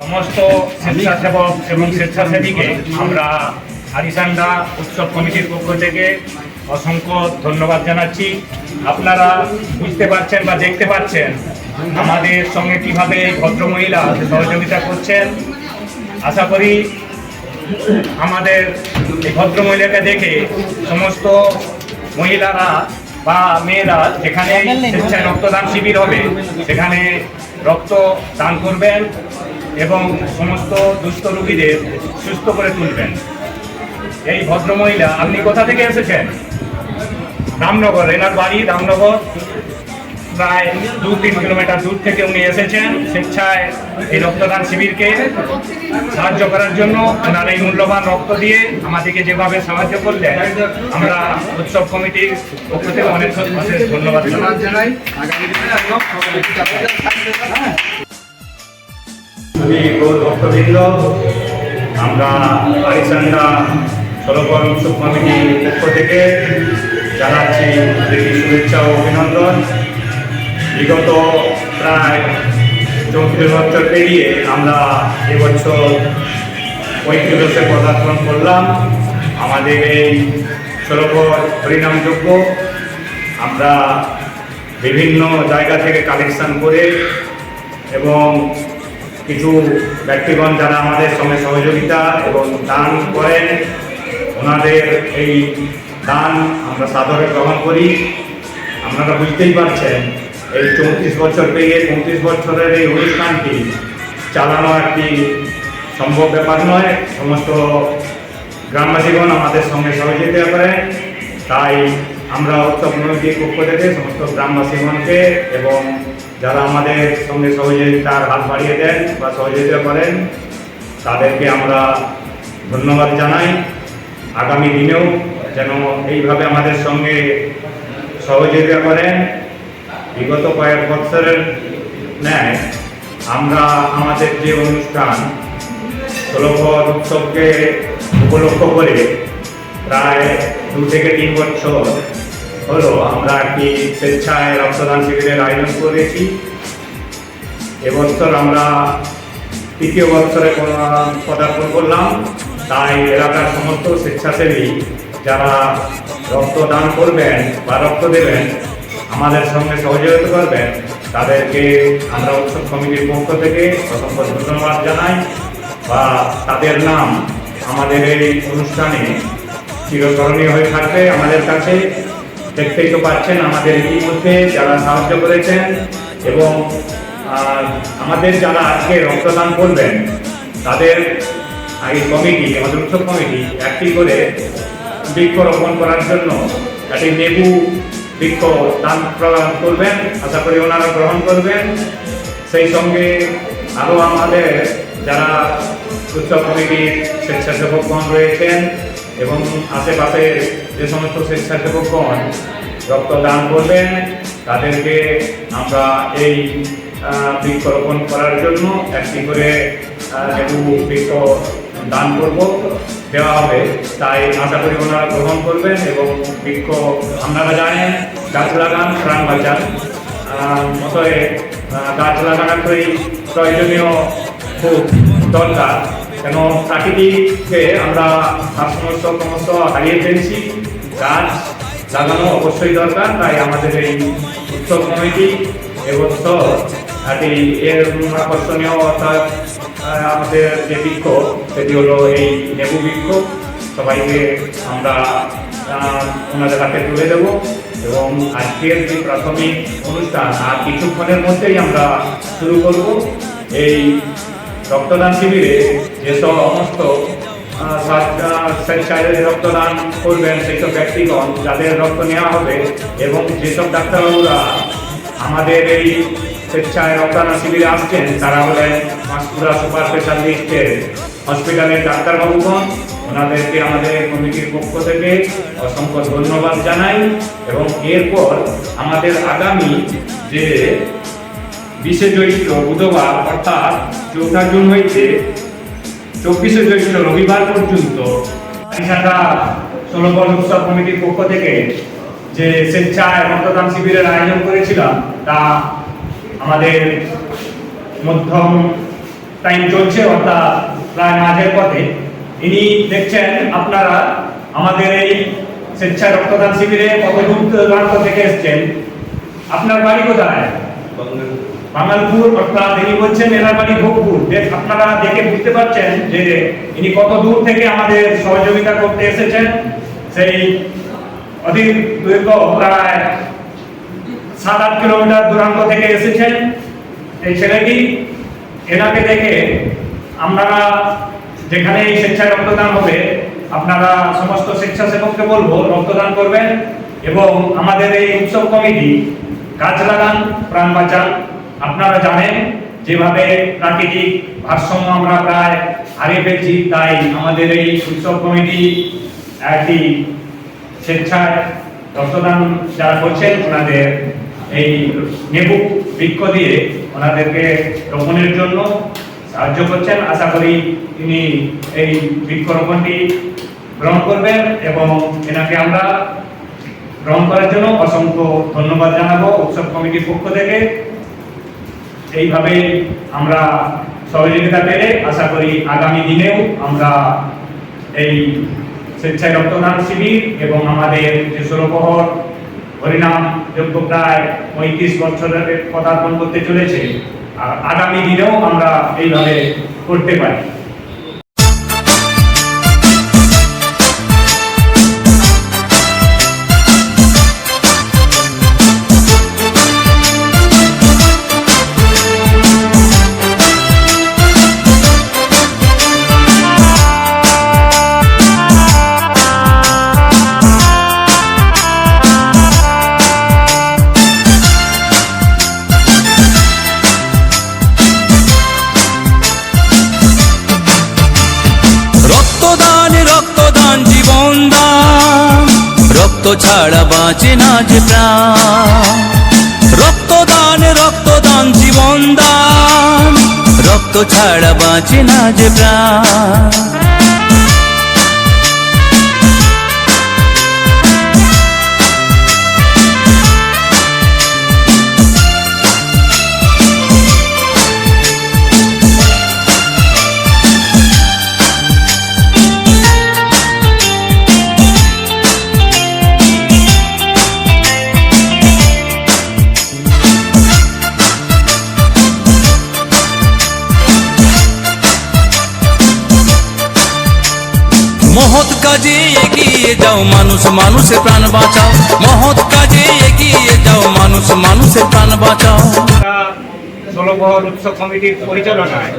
সমস্ত স্বেচ্ছাসেবক এবং স্বেচ্ছাসেবীকে আমরা হারিসান্ডা উৎসব কমিটির পক্ষ থেকে অসংখ্য ধন্যবাদ জানাচ্ছি। আপনারা বুঝতে পারছেন বা দেখতে পাচ্ছেন আমাদের সঙ্গে কীভাবে ভদ্রমহিলা সহযোগিতা করছেন। আশা করি আমাদের এই ভদ্রমহিলাকে দেখে সমস্ত মহিলারা বা মেয়েরা যেখানে স্বেচ্ছায় রক্তদান শিবির হবে, সেখানে রক্ত দান করবেন এবং সমস্ত দুস্থ রুগীদের সুস্থ করে তুলবেন। এই ভদ্রমহিলা, আপনি কোথা থেকে এসেছেন? রামনগর, এনার বাড়ি রামনগর? প্রায় দু তিন কিলোমিটার দূর থেকে উনি এসেছেন স্বেচ্ছায় এই রক্তদান শিবিরকে সাহায্য করার জন্য ওনার এই মূল্যবান রক্ত দিয়ে আমাদেরকে যেভাবে সাহায্য করলেন, আমরা উৎসব কমিটির পক্ষ থেকে অনেক অশেষ ধন্যবাদ জানাই। আমি আমরা আরিসান্ডা সরবর উৎসব কমিটির পক্ষ থেকে জানাচ্ছি শুভেচ্ছা ও অভিনন্দন বিগত প্রায় চৌত্রিশ বছর পেরিয়ে আমরা এবছর পঁয়ত্রিশে পদার্পণ করলাম। আমাদের এই সরোবর হরিনামযোগ্য। আমরা বিভিন্ন জায়গা থেকে কালেকশন করে এবং কিছু ব্যক্তিগণ যারা আমাদের সঙ্গে সহযোগিতা এবং দান করেন, ওনাদের এই দান আমরা সাদরে গ্রহণ করি। আপনারা বুঝতেই পারছেন এই চৌত্রিশ বছর পেরিয়ে চৌত্রিশ বছরের এই অনুষ্ঠানটি চালানো একটি সম্ভব ব্যাপার নয়। সমস্ত গ্রামবাসীগণ আমাদের সঙ্গে সহযোগিতা করে, তাই আমরা উৎসব কমিটির পক্ষ থেকে সমস্ত গ্রামবাসীগণকে এবং যারা আমাদের সঙ্গে সহযোগিতার হাত বাড়িয়ে দেন বা সহযোগিতা করেন, তাদেরকে আমরা ধন্যবাদ জানাই। আগামী দিনেও যেন এইভাবে আমাদের সঙ্গে সহযোগিতা করেন। বিগত কয়েক বছরের ন্যায় আমরা আমাদের যে অনুষ্ঠান ষোলভর উৎসবকে উপলক্ষ করে প্রায় দু থেকে তিন বছর হলো আমরা একটি স্বেচ্ছায় রক্তদান শিবিরের আয়োজন করেছি। এবছর আমরা তৃতীয় বছরে পদার্পণ করলাম। তাই এলাকার সমস্ত স্বেচ্ছাসেবী যারা রক্তদান করবেন বা রক্ত দেবেন আমাদের সঙ্গে সহযোগিতা করবেন তাদেরকে আমরা উৎসব কমিটির পক্ষ থেকে অসংখ্য ধন্যবাদ জানাই বা তাদের নাম আমাদের এই অনুষ্ঠানে চিরস্মরণীয় হয়ে থাকবে আমাদের কাছে। দেখতেই তো পাচ্ছেন আমাদের ইতিমধ্যে যারা সাহায্য করেছেন এবং আমাদের যারা আজকে রক্তদান করবেন, তাদের এই কমিটি, আমাদের উৎসব কমিটি একটি করে বৃক্ষরোপণ করার জন্য একটি লেবু বৃক্ষ দান প্রদান করবেন, আশা করি ওনারা গ্রহণ করবেন। সেই সঙ্গে আরও আমাদের যারা উৎসব কমিটির স্বেচ্ছাসেবকগণ রয়েছেন এবং আশেপাশে যে সমস্ত স্বেচ্ছাসেবকগণ রক্তদান করবেন, তাদেরকে আমরা এই বৃক্ষরোপণ করার জন্য একটি করে লেবু বৃক্ষ দান করব, দেওয়া হবে। তাই আশা করি ওনারা গ্রহণ করবেন এবং বৃক্ষ আপনারা জানেন গাছ লাগান প্রাণ বাঁচান। অতএব গাছ লাগানোটাই প্রয়োজনীয় খুব দরকার। কেন, প্রাকৃতিককে আমরা সমস্ত সমস্ত হারিয়ে ফেলছি। গাছ লাগানো অবশ্যই দরকার, তাই আমাদের এই উৎসব কমিটি এবছর এর আকর্ষণীয় অর্থাৎ আমাদের যে বৃক্ষ সেটি হলো এই লেবু বৃক্ষ সবাইকে আমরা ওনাদের হাতে তুলে দেব। এবং আজকের যে প্রাথমিক অনুষ্ঠান, আর কিছুক্ষণের মধ্যেই আমরা শুরু করব। এই রক্তদান শিবিরে যে সমস্ত স্বেচ্ছায় রক্তদান করবেন সব ব্যক্তিগণ, যাদের রক্ত নেওয়া হবে, এবং যেসব ডাক্তারবাবুরা আমাদের এই স্বেচ্ছায় রক্তদান শিবিরে আসছেন, তারা হলেন পাঁশকুড়া সুপার স্পেশালিস্টের হসপিটালের ডাক্তারবাবুগণ ওনাদেরকে আমাদের কমিটির পক্ষ থেকে অসংখ্য ধন্যবাদ জানাই এবং এরপর আমাদের আগামী যে বিশে জ্যৈষ্ঠ বুধবার, অর্থাৎ চৌঠা জুন হইতে চব্বিশে জ্যৈষ্ঠ রবিবার পর্যন্ত ষোলবল উৎসব কমিটির পক্ষ থেকে যে স্বেচ্ছায় রক্তদান শিবিরের আয়োজন করেছিলাম, তা আমাদের মধ্যম টাইম চলছে, অর্থাৎ প্রায় মাঝের পথে। ইনি দেখছেন আপনারা আমাদের এই স্বেচ্ছা রক্তদান শিবিরে কত দূর দূরান্ত থেকে এসছেন। আপনার বাড়ি কোথায়? বাঙালপুর অর্থাৎ ইনি বলছেন এনার বাড়ি ভোগপুর আপনারা দেখে বুঝতে পারছেন যে ইনি কত দূর থেকে আমাদের সহযোগিতা করতে এসেছেন। সেই অধিক দীর্ঘ প্রায় সাত আট কিলোমিটার দূরান্ত থেকে এসেছেন। এই ছেলেটি এনাকে দেখে আমরা যেখানে এই স্বেচ্ছায় রক্তদান হবে, আপনারা সমস্ত স্বেচ্ছাসেবককে বলব, রক্তদান করবেন এবং আমাদের এই উৎসব কমিটি, গাছ লাগান, প্রাণ বাঁচান, আপনারা জানেন যেভাবে প্রাকৃতিক ভারসাম্য আমরা প্রায় হারিয়ে ফেলছি, তাই আমাদের এই উৎসব কমিটি একটি স্বেচ্ছায় রক্তদান যারা করছেন, ওনাদের এই নেবু বৃক্ষ দিয়ে ওনাদেরকে রোপণের জন্য সাহায্য করছেন। আশা করি তিনি এই বৃক্ষরোপণটি গ্রহণ করবেন এবং এনাকে আমরা গ্রহণ করার জন্য অসংখ্য ধন্যবাদ জানাব উৎসব কমিটির পক্ষ থেকে। এইভাবে আমরা সহযোগিতা পেলে আশা করি আগামী দিনেও আমরা এই স্বেচ্ছায় রক্তদান শিবির এবং আমাদের যে সৌরপহর হরিনাম যোগ্য প্রায় পঁয়ত্রিশ বছরের পদার্পণ করতে চলেছে। আর আগামী দিনেও আমরা এইভাবে করতে পারি। ছাড়া বাঁচে না যে প্রাণ। রক্তদান রক্তদান জীবন দান রক্ত ছাড়া বাঁচে না যে প্রাণ। কাজে এগিয়ে যাও, মানুষ, মানুষের প্রাণ বাঁচাও। মহৎ কাজে এগিয়ে যাও, মানুষ, মানুষের প্রাণ বাঁচাও। ষোলবহর উৎসব কমিটির পরিচালনায়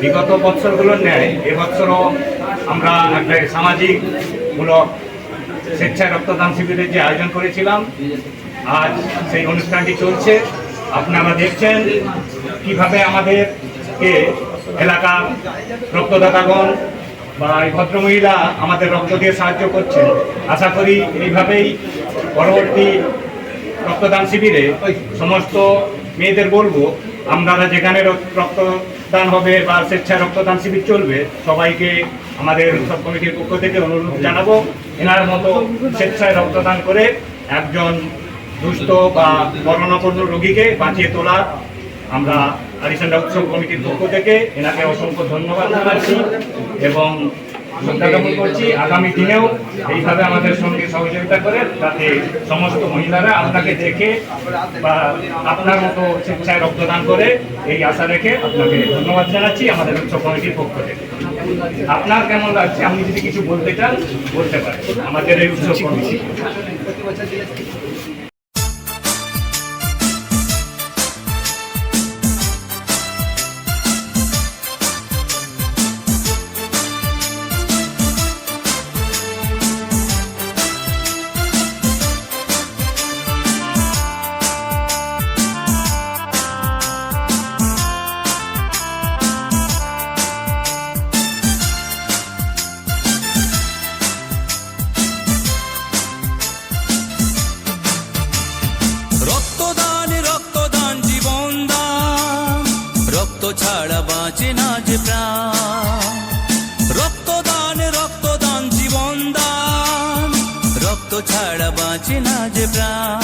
বিগত বৎসরগুলোর ন্যায় এবছরও আমরা একটা সামাজিক মূলক স্বেচ্ছায় রক্তদান শিবিরের যে আয়োজন করেছিলাম, আজ সেই অনুষ্ঠানটি চলছে। আপনারা দেখছেন কীভাবে আমাদেরকে এলাকার রক্তদাতাগণ বা এই ভদ্রমহিলা আমাদের রক্ত দিয়ে সাহায্য করছেন। আশা করি এইভাবেই পরবর্তী রক্তদান শিবিরে সমস্ত মেয়েদের বলব আপনারা যেখানে রক- রক্তদান হবে বা স্বেচ্ছায় রক্তদান শিবির চলবে, সবাইকে আমাদের সব কমিটির পক্ষ থেকে অনুরোধ জানাব, এনার মতো স্বেচ্ছায় রক্তদান করে একজন দুস্থ বা মরণাপন্ন রোগীকে বাঁচিয়ে তোলা আমরা আরিসান্ডা উৎসব কমিটির পক্ষ থেকে এনাকে অসংখ্য ধন্যবাদ জানাচ্ছি এবং শ্রদ্ধা জ্ঞাপন করছি আগামী দিনেও এইভাবে আমাদের সঙ্গে সহযোগিতা করে যাতে সমস্ত মহিলারা আপনাকে দেখে বা আপনার মতো স্বেচ্ছায় রক্তদান করে এই আশা রেখে আপনাকে ধন্যবাদ জানাচ্ছি আমাদের উৎসব কমিটির পক্ষ থেকে। আপনার কেমন লাগছে? আপনি যদি কিছু বলতে চান, বলতে পারেন। আমাদের এই উৎসব কমিটি। ছাড়া বাঁচে না যে প্রাণ। রক্তদান রক্তদান জীবন দান রক্ত ছাড়া বাঁচে না যে প্রাণ।